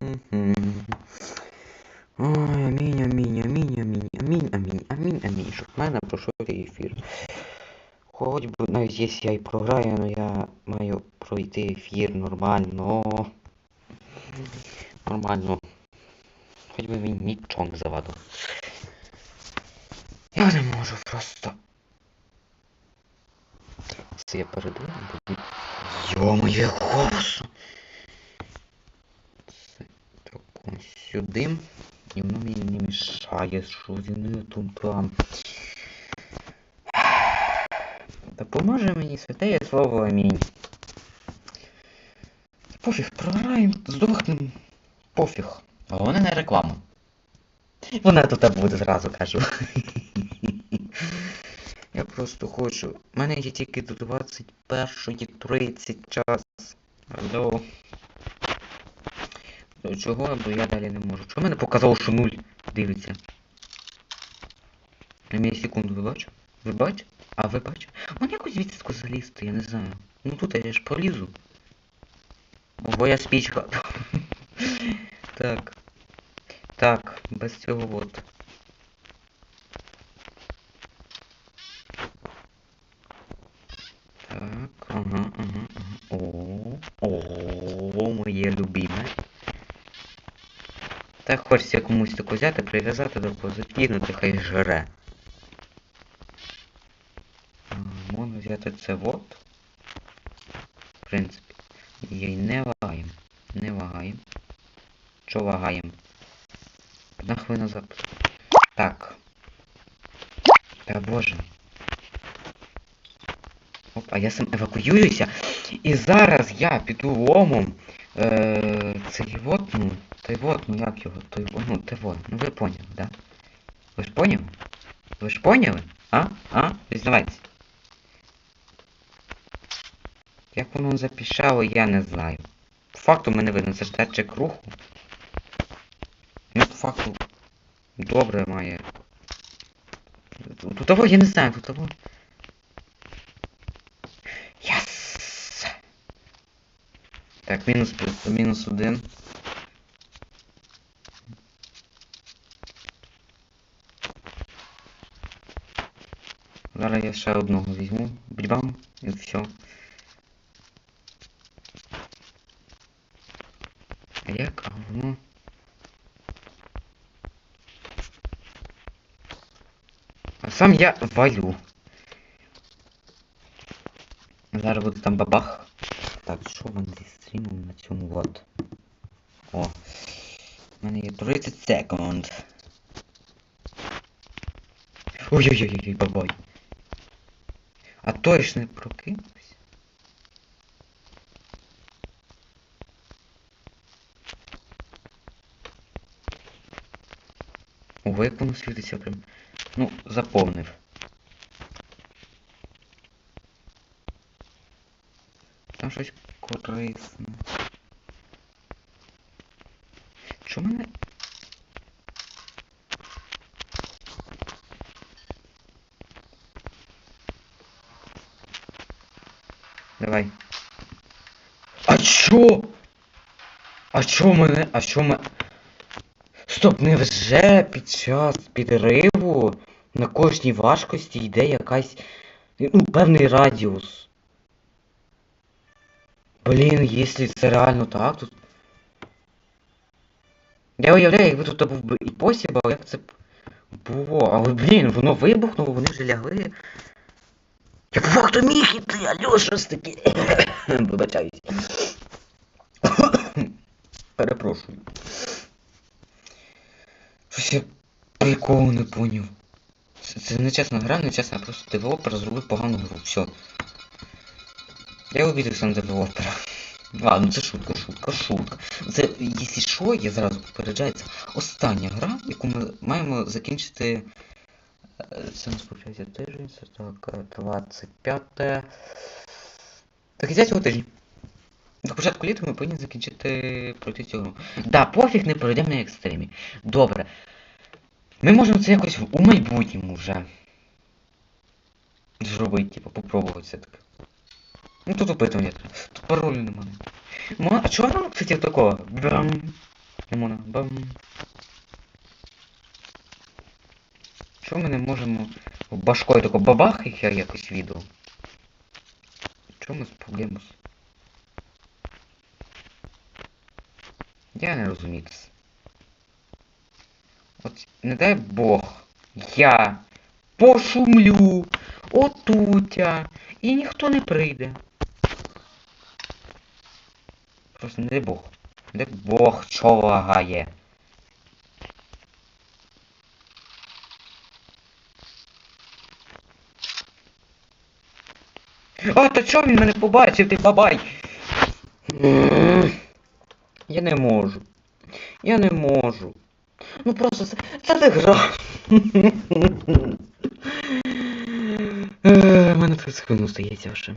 Ой, амінь, амінь, амінь, амінь, амінь, амінь, амінь, амінь, щоб в мене пройшов ефір. Хоч би навіть якщо я і програю, але я маю пройти ефір нормально. Нормально. Хоч би він нічого не завадив. Я не можу просто. Це я передаю. Йо-моє, голосу! Сюди. І воно мені не мішає, що зі мною тут там. Допоможе мені святеє слово амінь. Пофіг, програємо, здохнем. Пофіг. Головне не реклама. Вона тут буде зразу кажу. Я просто хочу. У мене є тільки до 21.30 час. Алло. До чого? Бо я далі не можу. Чого мене показало, що нуль дивиться? На мені секунду ви бачите? Ви бачите? А ви бачите? Вон якось звідси залізти, я не знаю. Ну тут я ж полізу. Бо я спічка. так. Так, без цього от. Так, ага, ага, ага. О, о, моє любиме. Так хочеться комусь таку взяти, прив'язати до кого закинути, хай жре. Можна взяти це вот. В принципі. Їй не вагаємо. Не вагаємо. Що вагаємо? Одна хвилина запису. Так. Та боже. Оп, а я сам евакуююся. І зараз я піду ломом. Е, цей вот, ну, той вот, ну як його, той, ну, той вот, ну ви поняли, да? Ви ж поняли? Ви ж поняли? А? А? Признавайтесь. Як воно запішало, я не знаю. По факту мене видно, це ж датчик руху. Ну, по факту добре має. Тут того я не знаю, тут того. Так, мінус мінус один. Зараз я ще одного візьму. Бідбам і все. А як? А воно... А сам я валю. Зараз буде там бабах. Так, що вони зі стрімом на цьому вот. О. У мене є 30 секунд. Ой-ой-ой, бабай. А той ж не прокинувся. Ого, як воно світиться прям. Ну, заповнив. Там щось корисне. Чо мене... Давай. А чо? А чо мене? А чо мене? Стоп, невже під час підриву на кожній важкості йде якась... Ну, певний радіус. Блін, якщо це реально так, тут... Я уявляю, якби тут був би і посіб, але як це б було. Але блін, воно вибухнуло, вони вже лягли. Я по факту міг іти, алло, що ж таке? Вибачаюсь. Перепрошую. Щось я приколу не поняв. Це, це не чесна гра, не чесна, просто девелопер зробив погану гру. Все. Я обідався на девелопера. Ладно, це шутка, шутка, шутка. Це, якщо що, я зразу це остання гра, яку ми маємо закінчити. е, Це у нас виходить тиждень, це так, е, 25. Так, і цього тижня. До початку літа ми повинні закінчити пройти цю гру. Да, пофіг не пройдемо на екстремі. Добре. Ми можемо це якось у майбутньому вже. Зробити, типу, попробувати все-таки. Ну тут опитування треба. Тут паролю немає. Ма... А чого воно, кстати, такого? Бам. Лимона. Бам. Чому ми не можемо башкою тако бабах їх я якось відео? Чому з проблемус? Я не розумію це. От не дай Бог, я пошумлю отутя, і ніхто не прийде. Просто не Бог. Не Бог, що лагає. А, та чого він мене побачив, ти бабай? Я не можу. Я не можу. Ну просто це, це не гра. Е, мене 30 секунд остається вже.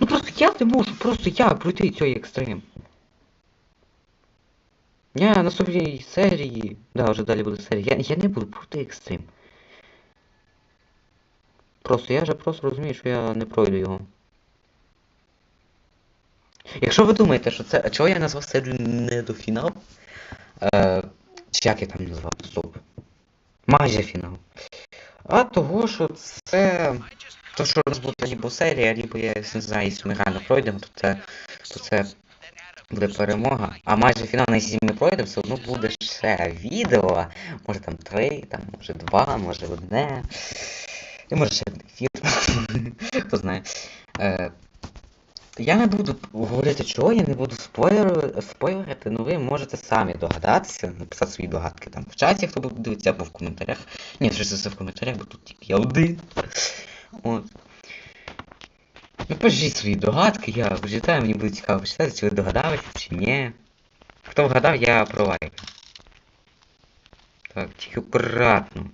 Ну просто я не можу, просто як пройти цей екстрем. Я на наступній серії. Да, вже далі буде серія. Я, я не буду пройти екстрем. Просто я вже просто розумію, що я не пройду його. Якщо ви думаєте, що це. Чого я назвав серію не до фінал? Е, чи як я там назвав? Стоп. Майже фінал. А того, що це. То, що у нас буде либо серія, либо я не знаю, якщо ми реально пройдемо, то це. То це буде перемога. А майже фінал, якщо ми пройдемо, все одно буде ще відео. Може там три, там, може два, може одне. І може ще один ефір. Хто знає. Е, я не буду говорити, чого, я не буду спойлерити, ну ви можете самі догадатися, написати свої догадки там в чаті, хто буде дивитися, або в коментарях. Ні, що це в коментарях, бо тут тільки я один. От. Ну пишіть свої догадки, я почитаю, мені буде цікаво почитати, чи ви догадалися, чи ні. Хто вгадав, я пролайк. Так, тільки акуратно.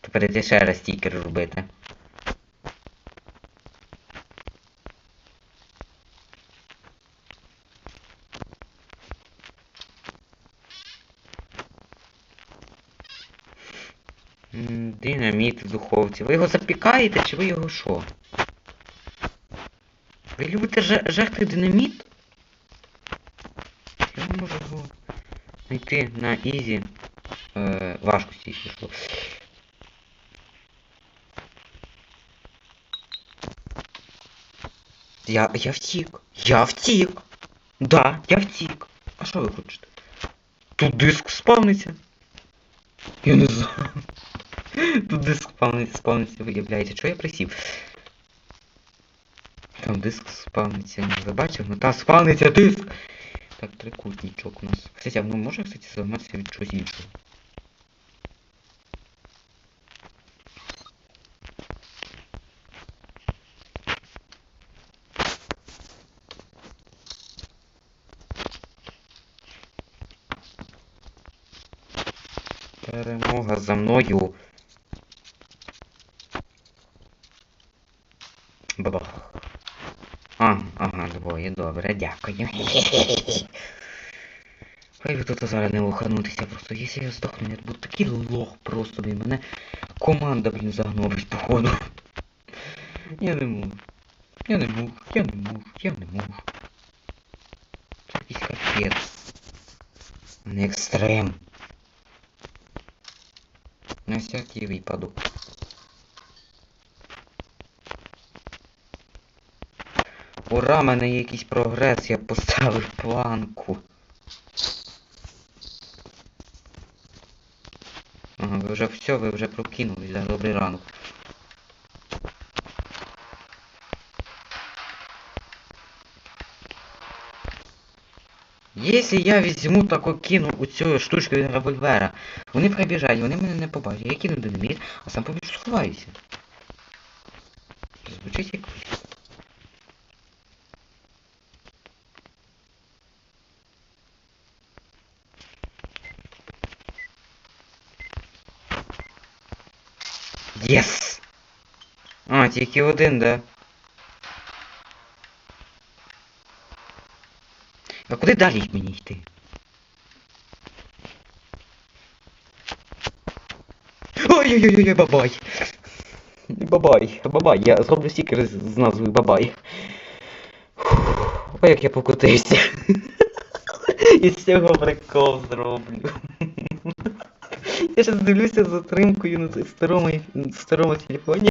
Тепер я ще раз стікер робити. Динаміт в духовці. Ви його запікаєте чи ви його що? Ви любите жерти динаміт? Я можу його знайти на ізі. Е, важкості, якщо що. Я, я втік. Я втік. Да, я втік. А що ви хочете? Тут диск спавниться. Я не знаю. Тут диск спавниться, виявляється. Чого я присів? Там диск спавниться. Ви бачили? Ну та спавниться диск! Так, трикутничок у нас. Кстати, а воно може, кстати, зламатися від чогось іншого? Перемога за мною. Бабах. А, ага, двоє, добре, дякую. Хай ви тут зараз не лоханутися, просто якщо я здохну, я буду такий лох просто, блін, мене команда, блін, загнобить, походу. Я не можу. Я не можу, я не можу, я не можу. Це якийсь капець. А не екстрем. На всякий випадок. Ура, мене якийсь прогрес, я поставив планку. Ага, ви вже все, ви вже прокинулись, да, добрий ранок. Якщо я візьму таку кину у цю штучку від револьвера, вони прибіжать, вони мене не побачать. Я кину динаміт, а сам побіжу сховаюся. Звучить як Єс! А, тільки один, да? А куди далі мені йти? Ой-ой-ой, бабай! Бабай, бабай, я зроблю стікер з, назвою бабай. Ой, як я покотився. І цього прикол зроблю. Я зараз дивлюся з затримкою на старому, старому телефоні.